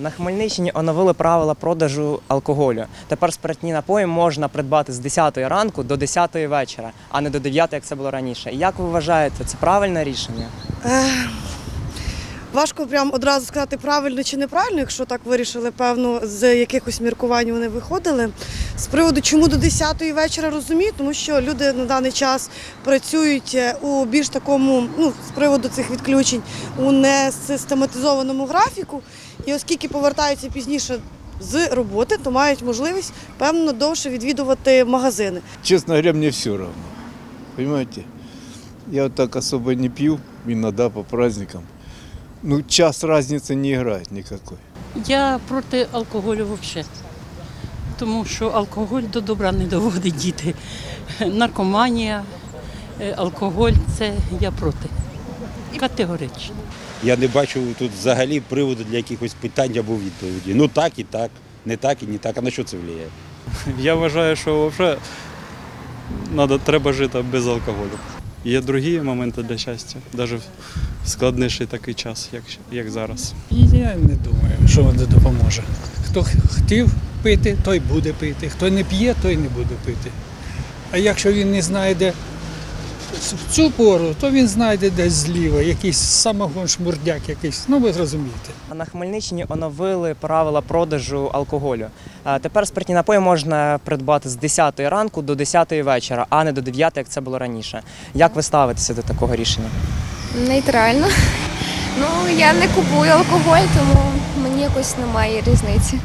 На Хмельниччині оновили правила продажу алкоголю. Тепер спиртні напої можна придбати з 10 ранку до 10 вечора, а не до 9, як це було раніше. Як ви вважаєте, це правильне рішення? Важко прям одразу сказати правильно чи неправильно, якщо так вирішили, певно, з якихось міркувань вони виходили. З приводу, чому до 10-ї вечора розумію, тому що люди на даний час працюють е, у більш такому, ну, з приводу цих відключень, у несистематизованому графіку. І оскільки повертаються пізніше з роботи, то мають можливість певно довше відвідувати магазини. Честно говоря, мне все равно. Понимаете? Я вот так особо не пью, иногда по праздникам. Ну, час разницы не играет никакой. Я проти алкоголю взагалі. Тому що алкоголь до добра не доводить діти. Наркоманія, е, алкоголь це я проти. Категорично. Я не бачу тут взагалі приводу для якихось питань або відповіді. Ну так і так, не так і не так. А на що це впливає? Я вважаю, що взагалі треба жити без алкоголю. Є другі моменти для щастя, навіть в складніший такий час, як, як зараз. Я не думаю, що воно допоможе. Хто хотів пити, той буде пити. Хто не п'є, той не буде пити. А якщо він не знайде в цю пору, то він знайде десь зліва, якийсь самогон шмурдяк якийсь. Ну ви зрозумієте. На Хмельниччині оновили правила продажу алкоголю. Тепер спиртні напої можна придбати з 10 ранку до 10 вечора, а не до 9, як це було раніше. Як ви ставитеся до такого рішення? Нейтрально. Ну, я не купую алкоголь, тому мені якось немає різниці.